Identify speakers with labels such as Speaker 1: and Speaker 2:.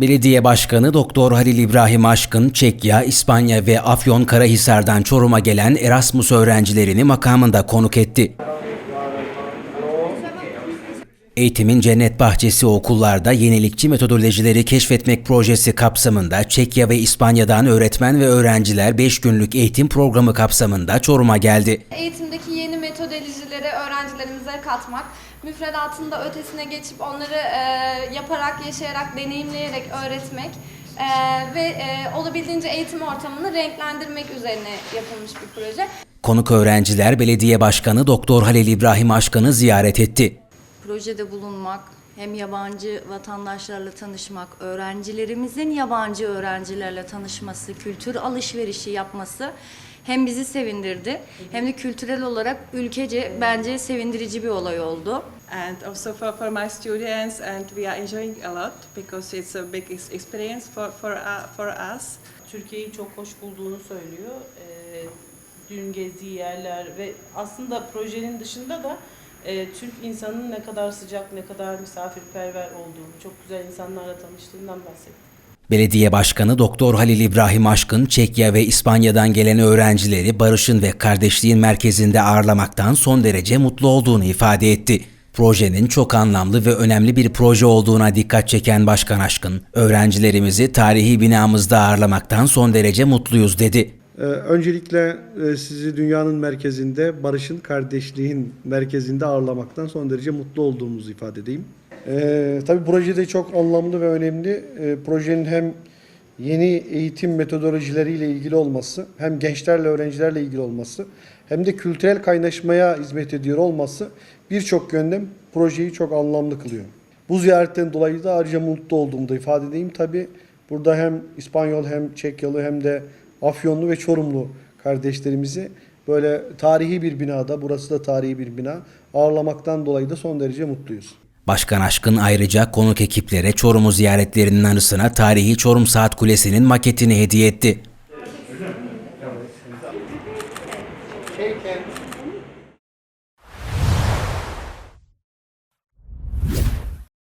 Speaker 1: Belediye Başkanı Doktor Halil İbrahim Aşkın, Çekya, İspanya ve Afyonkarahisar'dan Çorum'a gelen Erasmus öğrencilerini makamında konuk etti. Eğitimin Cennet Bahçesi okullarda yenilikçi metodolojileri keşfetmek projesi kapsamında Çekya ve İspanya'dan öğretmen ve öğrenciler 5 günlük eğitim programı kapsamında Çorum'a geldi.
Speaker 2: Eğitimdeki yeni metodolojileri öğrencilerimize katmak, müfredatın da ötesine geçip onları e, yaparak, yaşayarak, deneyimleyerek öğretmek e, ve e, olabildiğince eğitim ortamını renklendirmek üzerine yapılmış bir proje.
Speaker 1: Konuk öğrenciler Belediye Başkanı Doktor Halil İbrahim Aşkın'ı ziyaret etti.
Speaker 3: projede bulunmak, hem yabancı vatandaşlarla tanışmak, öğrencilerimizin yabancı öğrencilerle tanışması, kültür alışverişi yapması hem bizi sevindirdi hem de kültürel olarak ülkece bence sevindirici bir olay oldu.
Speaker 4: and also for, for my students and we are enjoying a lot because it's a big ex- experience for, for, uh, for us.
Speaker 5: Türkiye'yi çok hoş bulduğunu söylüyor. Ee, dün gezdiği yerler ve aslında projenin dışında da e, Türk insanının ne kadar sıcak, ne kadar misafirperver olduğunu, çok güzel insanlarla tanıştığından bahsetti.
Speaker 1: Belediye Başkanı Doktor Halil İbrahim Aşkın, Çekya ve İspanya'dan gelen öğrencileri barışın ve kardeşliğin merkezinde ağırlamaktan son derece mutlu olduğunu ifade etti. Projenin çok anlamlı ve önemli bir proje olduğuna dikkat çeken Başkan Aşkın, öğrencilerimizi tarihi binamızda ağırlamaktan son derece mutluyuz dedi.
Speaker 6: Ee, Öncelikle e, sizi dünyanın merkezinde, barışın, kardeşliğin merkezinde ağırlamaktan son derece mutlu olduğumuzu ifade edeyim. Ee, tabii projede çok anlamlı ve önemli. Ee, projenin hem yeni eğitim metodolojileriyle ilgili olması, hem gençlerle, öğrencilerle ilgili olması, hem de kültürel kaynaşmaya hizmet ediyor olması birçok yönden projeyi çok anlamlı kılıyor. Bu ziyaretten dolayı da ayrıca mutlu olduğumu da ifade edeyim. Tabii burada hem İspanyol hem Çekyalı hem de Afyonlu ve Çorumlu kardeşlerimizi böyle tarihi bir binada, burası da tarihi bir bina, ağırlamaktan dolayı da son derece mutluyuz.
Speaker 1: Başkan Aşkın ayrıca konuk ekiplere Çorum'u ziyaretlerinin anısına tarihi Çorum Saat Kulesi'nin maketini hediye etti.